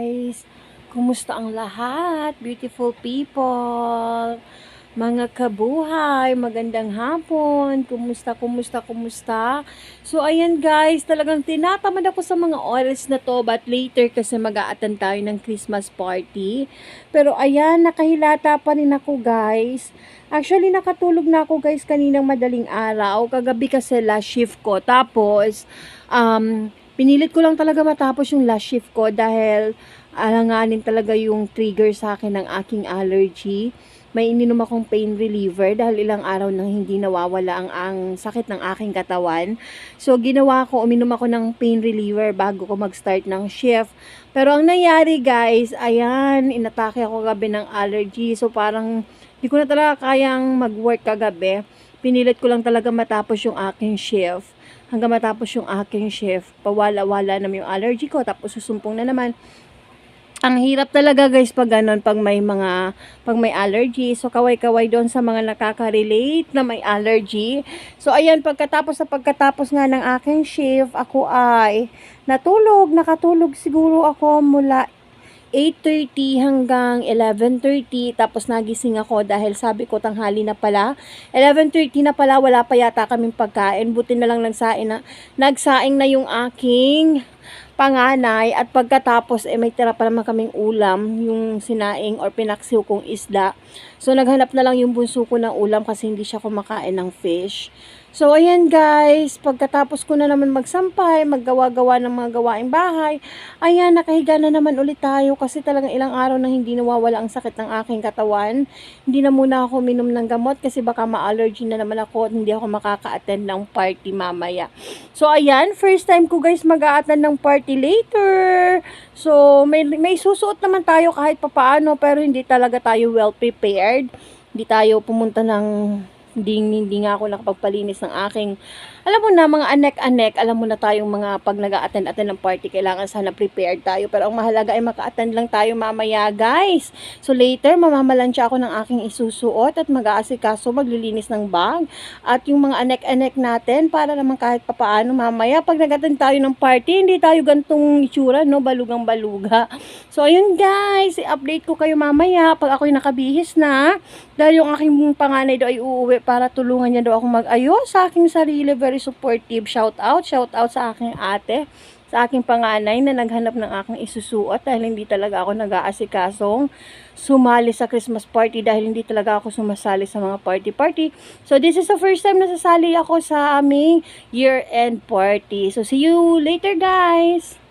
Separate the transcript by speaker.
Speaker 1: guys! Kumusta ang lahat? Beautiful people! Mga kabuhay, magandang hapon. Kumusta, kumusta, kumusta? So, ayan guys, talagang tinatamad ako sa mga oras na to but later kasi mag aatan tayo ng Christmas party. Pero ayan, nakahilata pa rin ako guys. Actually, nakatulog na ako guys kaninang madaling araw. Kagabi kasi last shift ko. Tapos, um, pinilit ko lang talaga matapos yung last shift ko dahil alanganin talaga yung trigger sa akin ng aking allergy. May ininom akong pain reliever dahil ilang araw nang hindi nawawala ang, ang sakit ng aking katawan. So, ginawa ko, uminom ako ng pain reliever bago ko mag-start ng shift. Pero ang nangyari guys, ayan, inatake ako gabi ng allergy. So, parang hindi ko na talaga kayang mag-work kagabi. Pinilit ko lang talaga matapos yung aking shift hanggang matapos yung aking shift, pawala-wala naman yung allergy ko, tapos susumpong na naman. Ang hirap talaga guys pag ganun, pag may mga, pag may allergy. So, kaway-kaway doon sa mga nakaka-relate na may allergy. So, ayan, pagkatapos sa pagkatapos nga ng aking shift, ako ay natulog, nakatulog siguro ako mula 8.30 hanggang 11.30 tapos nagising ako dahil sabi ko tanghali na pala. 11.30 na pala wala pa yata kaming pagkain. Buti na lang nagsaing na, nagsaing na yung aking panganay at pagkatapos eh may tira pa naman kaming ulam yung sinaing or pinaksiw kong isda so naghanap na lang yung bunso ko ng ulam kasi hindi siya kumakain ng fish So, ayan guys, pagkatapos ko na naman magsampay, maggawa-gawa ng mga gawaing bahay, ayan, nakahiga na naman ulit tayo kasi talagang ilang araw na hindi nawawala ang sakit ng aking katawan. Hindi na muna ako minom ng gamot kasi baka ma-allergy na naman ako at hindi ako makaka-attend ng party mamaya. So, ayan, first time ko guys mag attend ng party later. So, may, may susuot naman tayo kahit papaano pero hindi talaga tayo well prepared. Hindi tayo pumunta ng hindi, hindi nga ako nakapagpalinis ng aking, alam mo na, mga anek-anek, alam mo na tayong mga pag nag attend attend ng party, kailangan sana prepared tayo. Pero ang mahalaga ay maka-attend lang tayo mamaya, guys. So later, mamamalansya ako ng aking isusuot at mag-aasikaso, maglilinis ng bag. At yung mga anek-anek natin, para naman kahit papaano mamaya, pag nag-attend tayo ng party, hindi tayo gantong itsura, no, balugang baluga. So ayun guys, i-update ko kayo mamaya pag ako'y nakabihis na. Dahil yung aking panganay daw ay uuwi para tulungan niya daw ako mag-ayos sa aking sarili. Very supportive. Shout out. Shout out sa aking ate. Sa aking panganay na naghanap ng aking isusuot dahil hindi talaga ako nag-aasikasong sumali sa Christmas party dahil hindi talaga ako sumasali sa mga party-party. So, this is the first time na sasali ako sa aming year-end party. So, see you later guys!